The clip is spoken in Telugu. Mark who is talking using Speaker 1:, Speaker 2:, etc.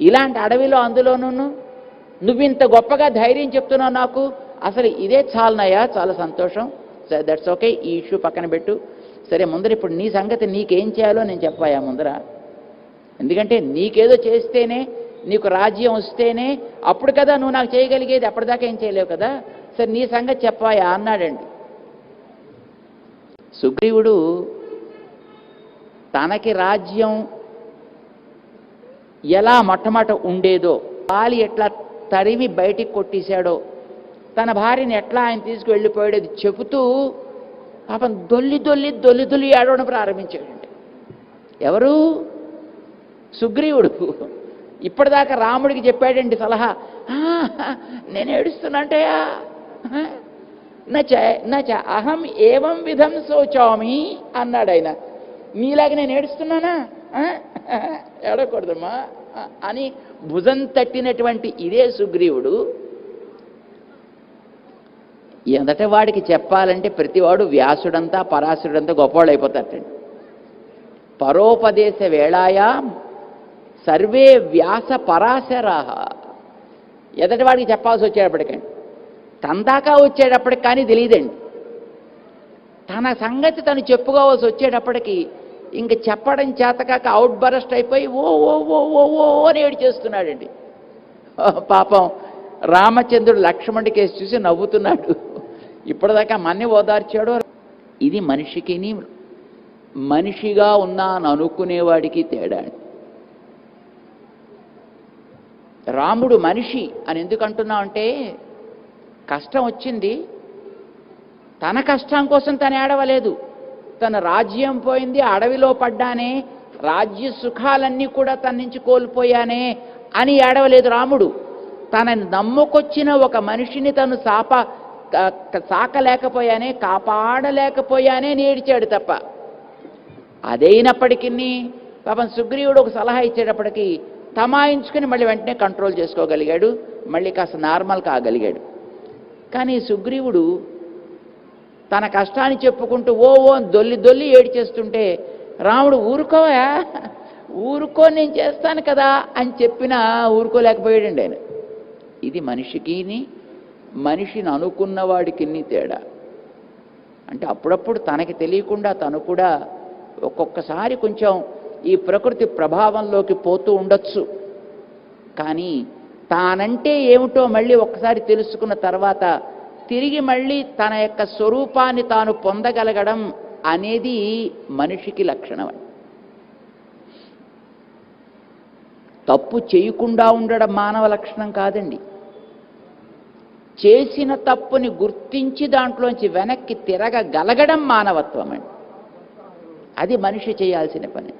Speaker 1: ఇలాంటి అడవిలో అందులోనూ నువ్వు ఇంత గొప్పగా ధైర్యం చెప్తున్నావు నాకు. అసలు ఇదే చాలనయ్యా? చాలా సంతోషం. దట్స్ ఓకే ఈ ఇష్యూ పక్కన పెట్టు. సరే ముందర ఇప్పుడు నీ సంగతి నీకేం చేయాలో నేను చెప్పాయా ముందర. ఎందుకంటే నీకేదో చేస్తేనే నీకు రాజ్యం వస్తేనే అప్పుడు కదా నువ్వు నాకు చేయగలిగేది. అప్పటిదాకా ఏం చేయలేవు కదా. సరే నీ సంగతి చెప్పాయా అన్నాడండి. సుగ్రీవుడు తనకి రాజ్యం ఎలా మొట్టమొదట ఉండేదో పాలి ఎట్లా తరివి బయటికి కొట్టేశాడో తన భార్యని ఎట్లా ఆయన తీసుకువెళ్ళిపోయాడో చెబుతూ పాపం దొల్లి దొల్లి దొల్లి దొల్లి ఏడవడం ప్రారంభించాడండి ఎవరు? సుగ్రీవుడు. ఇప్పటిదాకా రాముడికి చెప్పాడండి సలహా. నేను ఏడుస్తున్నాంటయా నచ నచ అహం ఏవం విధం శోచామి అన్నాడు ఆయన నీలాగా నేను ఏడుస్తున్నానా? ఏడకూడదమ్మా అని భుజం తట్టినటువంటి ఇదే సుగ్రీవుడు ఎందట వాడికి చెప్పాలంటే ప్రతివాడు వ్యాసుడంతా పరాశుడంతా గొప్పవాళ్ళు అయిపోతారటండి పరోపదేశ వేళాయా సర్వే వ్యాస పరాశరాహ ఎదటి వాడికి చెప్పాల్సి వచ్చేటప్పటికండి. తందాకా వచ్చేటప్పటికి కానీ తెలియదండి. తన సంగతి తను చెప్పుకోవాల్సి వచ్చేటప్పటికి ఇంక చెప్పడం చేతకాక అవుట్ బరస్ట్ అయిపోయి ఓ ఓ ఓ ఓ ఓ అని ఏడు చేస్తున్నాడండి. పాపం రామచంద్రుడు లక్ష్మణుడి కేసు చూసి నవ్వుతున్నాడు. ఇప్పటిదాకా మన్ని ఓదార్చాడు ఇది మనిషికిని మనిషిగా ఉన్నా అని అనుకునేవాడికి తేడా రాముడు మనిషి అని ఎందుకు అంటే కష్టం వచ్చింది. తన కష్టం కోసం తను ఏడవలేదు. తన రాజ్యం పోయింది అడవిలో పడ్డానే రాజ్య సుఖాలన్నీ కూడా తన నుంచి కోల్పోయానే అని ఏడవలేదు రాముడు. తనని నమ్ముకొచ్చిన ఒక మనిషిని తను సాప సాకలేకపోయానే కాపాడలేకపోయానే నేడిచాడు తప్ప. అదైనప్పటికీ పాపం సుగ్రీవుడు ఒక సలహా ఇచ్చేటప్పటికి తమాయించుకుని మళ్ళీ వెంటనే కంట్రోల్ చేసుకోగలిగాడు మళ్ళీ కాస్త నార్మల్ కాగలిగాడు. కానీ సుగ్రీవుడు తన కష్టాన్ని చెప్పుకుంటూ ఓ ఓ దొల్లి దొల్లి ఏడిచేస్తుంటే రాముడు ఊరుకోవా? ఊరుకో నేను చేస్తాను కదా అని చెప్పినా ఊరుకోలేకపోయాడండి ఆయన. ఇది మనిషికిని మనిషిని అనుకున్న వాడికి తేడా. అంటే అప్పుడప్పుడు తనకి తెలియకుండా తను కూడా ఒక్కొక్కసారి కొంచెం ఈ ప్రకృతి ప్రభావంలోకి పోతూ ఉండొచ్చు. కానీ తానంటే ఏమిటో మళ్ళీ ఒక్కసారి తెలుసుకున్న తర్వాత తిరిగి మళ్ళీ తన యొక్క స్వరూపాన్ని తాను పొందగలగడం అనేది మనిషికి లక్షణం. తప్పు చేయకుండా ఉండడం మానవ లక్షణం కాదండి. చేసిన తప్పుని గుర్తించి దాంట్లోంచి వెనక్కి తిరగగలగడం మానవత్వం అండి. అది మనిషి చేయాల్సిన పని.